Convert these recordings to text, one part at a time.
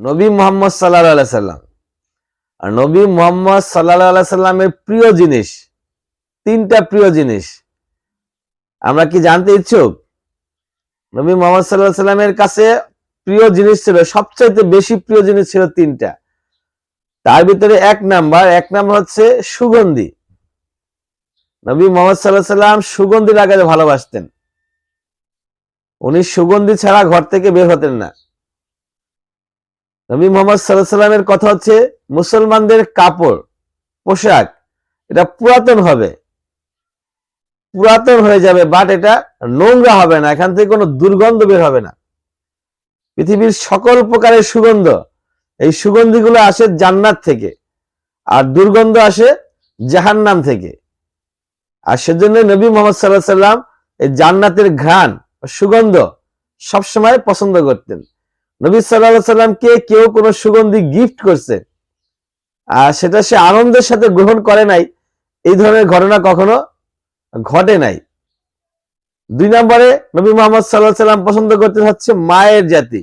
নবী মোহাম্মদ সাল্লাহ সাল্লাম। আর নবী মোহাম্মদ সাল্লাহ সাল্লামের প্রিয় জিনিস, তিনটা প্রিয় জিনিস। আমরা কি জানতে ইচ্ছুক? নবী মোহাম্মদ সাল্লাহ সাল্লামের কাছে প্রিয় জিনিস ছিল, সবচাইতে বেশি প্রিয় জিনিস ছিল তিনটা। তার ভিতরে এক নাম্বার এক নাম্বার হচ্ছে সুগন্ধি। নবী মোহাম্মদ সাল্লাহ সাল্লাম সুগন্ধি লাগাতে ভালোবাসতেন। উনি সুগন্ধি ছাড়া ঘর থেকে বের হতেন না। নবী মোহাম্মদ সাল্লাহ সাল্লামের কথা হচ্ছে মুসলমানদের কাপড়, পোশাক, এটা পুরাতন হবে। পুরাতন হয়ে যাবে বাট এটা নোংরা হবে না, এখান থেকে কোনো দুর্গন্ধ বের হবে না। পৃথিবীর সকল প্রকারের সুগন্ধ, এই সুগন্ধিগুলো আসে জান্নাত থেকে, আর দুর্গন্ধ আসে জাহান্নাম থেকে। আর সেজন্য নবী মোহাম্মদ সাল্লাহ সাল্লাম এই জান্নাতের ঘ্রাণ, সুগন্ধ সবসময় পছন্দ করতেন। নবী সাল্লাহ সাল্লামকে কেউ কোনো সুগন্ধি গিফট করছে। আর সেটা সে আনন্দের সাথে গ্রহণ করে নাই। এই ধরনের ঘটনা কখনো ঘটে নাই। দুই নম্বরে নবী মোহাম্মদ সাল্লাহ সাল্লাম পছন্দ করতে হচ্ছে মায়ের জাতি।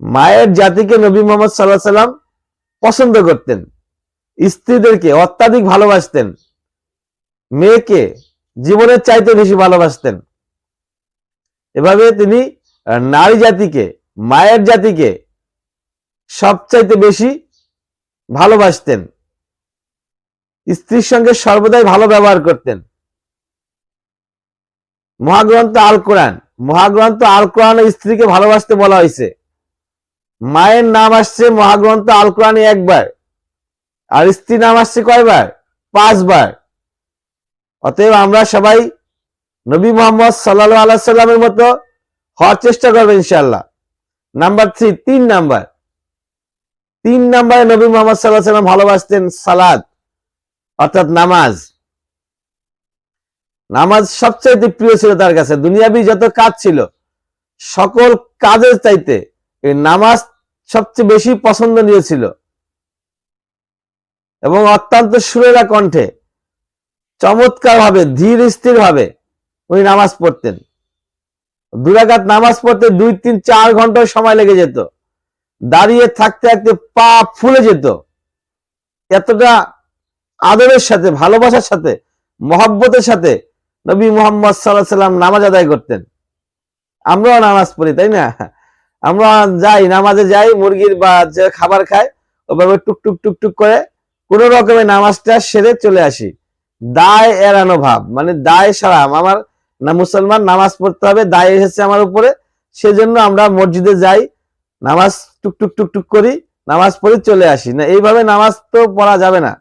মায়ের জাতিকে নবী মোহাম্মদ সাল্লাহ সাল্লাম পছন্দ করতেন। স্ত্রীদেরকে অত্যাধিক ভালোবাসতেন। মেয়েকে জীবনের চাইতে বেশি ভালোবাসতেন। এভাবে তিনি নারী জাতিকে, মায়ের জাতিকে সবচাইতে বেশি ভালোবাসতেন। স্ত্রীর সঙ্গে সর্বদাই ভালো ব্যবহার করতেন। মহাগ্রন্থ আল কোরআন, মহাগ্রন্থ আল কোরআন স্ত্রীকে ভালোবাসতে বলা হয়েছে। মায়ের নাম আসছে মহাগ্রন্থ আল কোরআনে একবার, আর স্ত্রীর নাম আসছে কয়বার? পাঁচবার। অতএব আমরা সবাই নবী মোহাম্মদ সাল্লাহ আল্লাহ সাল্লামের মতো হওয়ার চেষ্টা করবে ইনশাল্লাহ নাম্বার থ্রি তিন নাম্বার তিন নাম্বারে নবী মোহাম্মদ সাল্লাহ সাল্লাম ভালোবাসতেন সালাদ, অর্থাৎ নামাজ। নামাজ সবচাইতে প্রিয় ছিল তার কাছে। দুনিয়াবি যত কাজ ছিল, সকল কাজের চাইতে এই নামাজ সবচেয়ে বেশি পছন্দনীয় ছিল। এবং অত্যন্ত সুরেলা কণ্ঠে চমৎকার ভাবে ধীর স্থির ভাবে উনি নামাজ পড়তেন। দুরাঘাত নামাজ পড়তে দুই, তিন, চার ঘণ্টা সময় লেগে যেত। দাঁড়িয়ে থাকতে থাকতে পা ফুলে যেত। এতটা আদরের সাথে, ভালোবাসার সাথে, মহব্বতের সাথে নবী মোহাম্মদ সাল্লাহ সাল্লাম নামাজ আদায় করতেন। আমরাও নামাজ পড়ি, তাই না? আমরা যাই, নামাজে যাই, মুরগির বা যে খাবার খাই ওভাবে টুক টুক টুক টুক করে কোন রকমের নামাজটা সেরে চলে আসি। দায় এড়ানো ভাব মানে দায় সারাম আমার না মুসলমান, নামাজ পড়তে হবে, দায় এসেছে আমার উপরে। সেজন্য আমরা মসজিদে যাই, নামাজ টুক টুক টুক টুক করি, নামাজ পড়ে চলে আসি। না, এইভাবে নামাজ তো পড়া যাবে না।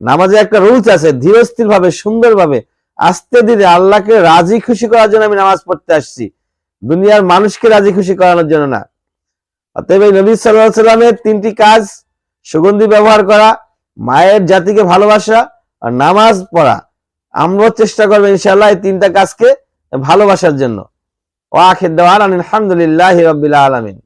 নামাজে একটা রুলস আছে ধীরস্থির ভাবে সুন্দর ভাবে আস্তে ধীরে আল্লাহকে রাজি খুশি করার জন্য আমি নামাজ পড়তে আসছি। দুনিয়ার মানুষকে রাজি খুশি করানোর জন্য না। অতএব এই নবী সাল্লাহ সাল্লামের তিনটি কাজ, সুগন্ধি ব্যবহার করা, মায়ের জাতিকে ভালোবাসা, আর নামাজ পড়া। আমরাও চেষ্টা করব ইনশাল্লাহ এই তিনটা কাজকে ভালোবাসার জন্য। ও আখির দেওয়ান আলহামদুলিল্লাহ রবিল্লা আলমিন।